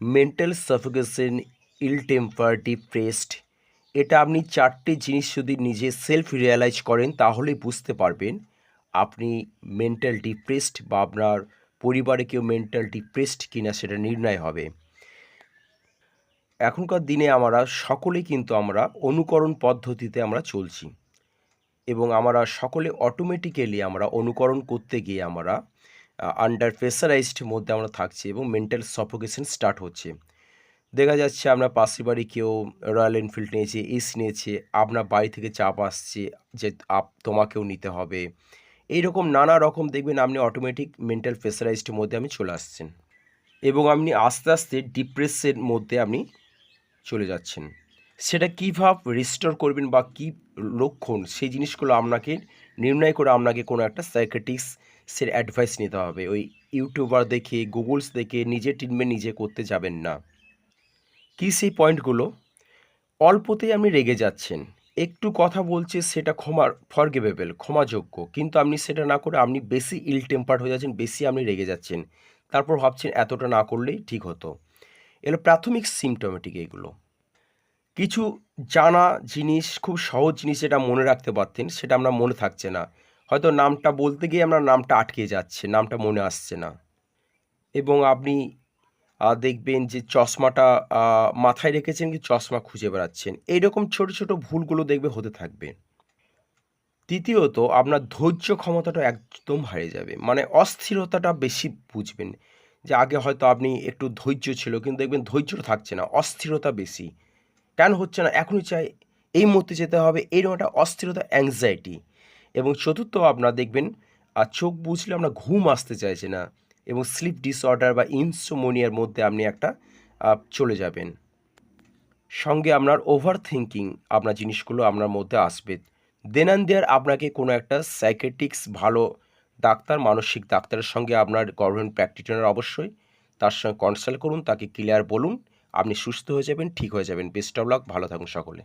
Mental suffocation ill temper depressed এটা আপনি চারটে জিনিস যদি নিজে সেলফ রিয়ালাইজ করেন, তাহলেই বুঝতে পারবেন আপনি মেন্টাল ডিপ্রেসড বা আপনার পরিবারে কেউ মেন্টাল ডিপ্রেসড কিনা সেটা নির্ণয় হবে। এখনকার দিনে আমরা সকলেই কিন্তু আমরা অনুকরণ পদ্ধতিতে আমরা চলছি এবং আমরা সকলে অটোমেটিক্যালি আমরা অনুকরণ করতে গিয়ে আমরা আন্ডার প্রেসারাইজড মধ্যে আমরা থাকছি এবং মেন্টাল সফোকেশন স্টার্ট হচ্ছে। দেখা যাচ্ছে আপনার পাশের বাড়ি কেউ রয়্যাল এনফিল্ড নিয়েছে এস নিয়েছে আপনার বাড়ি থেকে চাপ আসছে যে আপ, তোমাকেও নিতে হবে। এইরকম নানা রকম দেখবেন আপনি অটোমেটিক মেন্টাল প্রেসারাইজড মধ্যে আপনি চলে আসছেন এবং আপনি আস্তে আস্তে ডিপ্রেসের মধ্যে আপনি চলে যাচ্ছেন। সেটা কীভাবে রিস্টোর করবেন বা কী লক্ষণ সেই জিনিসগুলো আপনাকে, নির্ণয় করে আপনাকে কোনো একটা সাইকেটিক্সের অ্যাডভাইস নিতে হবে। ওই ইউটিউবার দেখে গুগলস দেখে নিজে ট্রিটমেন্ট নিজে করতে যাবেন না। কী সেই পয়েন্টগুলো অল্পতেই আপনি রেগে যাচ্ছেন। একটু কথা বলছে সেটা ক্ষমার ফরগেবেবল ক্ষমাযোগ্য। কিন্তু আপনি সেটা না করে আপনি বেশি ইল টেম্পার্ড হয়ে যাচ্ছেন, বেশি আপনি রেগে যাচ্ছেন। তারপর ভাবছেন এতটা না করলেই ঠিক হতো। এগুলো প্রাথমিক সিমটমেটিক এগুলো। কিছু জানা জিনিস, খুব সহজ জিনিস যেটা মনে রাখতে পারতেন, সেটা আমরা মনে থাকছে না। হয়তো নামটা বলতে গিয়ে আমরা নামটা আটকে যাচ্ছে, নামটা মনে আসছে না। এবং আপনি দেখবেন যে চশমাটা মাথায় রেখেছেন কি চশমা খুঁজে বেড়াচ্ছেন। এইরকম ছোট ছোট ভুলগুলো দেখবে হতে থাকবে। তৃতীয়ত আপনার ধৈর্য ক্ষমতাটা একদম হারিয়ে যাবে। মানে অস্থিরতাটা বেশি বুঝবেন। যে আগে হয়তো আপনি একটু ধৈর্য ছিল, কিন্তু দেখবেন ধৈর্যটা থাকছে না, অস্থিরতা বেশি। কেন হচ্ছে না? এখনই চাই, এই মুহূর্তে যেতে হবে, এরকম একটা অস্থিরতা অ্যাংজাইটি এবং চতুর্থ আপনার দেখবেন, আর চোখ বুঝলে আমরা ঘুম আসতে চাইছে না এবং স্লিপ ডিসঅর্ডার বা ইনসোমোনিয়ার মধ্যে আপনি একটা চলে যাবেন। সঙ্গে আপনার ওভার থিঙ্কিং আপনার জিনিসগুলো আপনার মধ্যে আসবে। দেন অ্যান্ড দেয়ার আপনাকে কোনো একটা সাইকেটিক্স ভালো ডাক্তার, মানসিক ডাক্তারের সঙ্গে আপনার গভর্নমেন্ট প্র্যাকটিশনার অবশ্যই, তার সঙ্গে কনসাল্ট করুন, তাকে ক্লিয়ার বলুন, আপনি সুস্থ হয়ে যাবেন, ঠিক হয়ে যাবেন। বেস্ট অফ লাক ভালো থাকুন সকলে।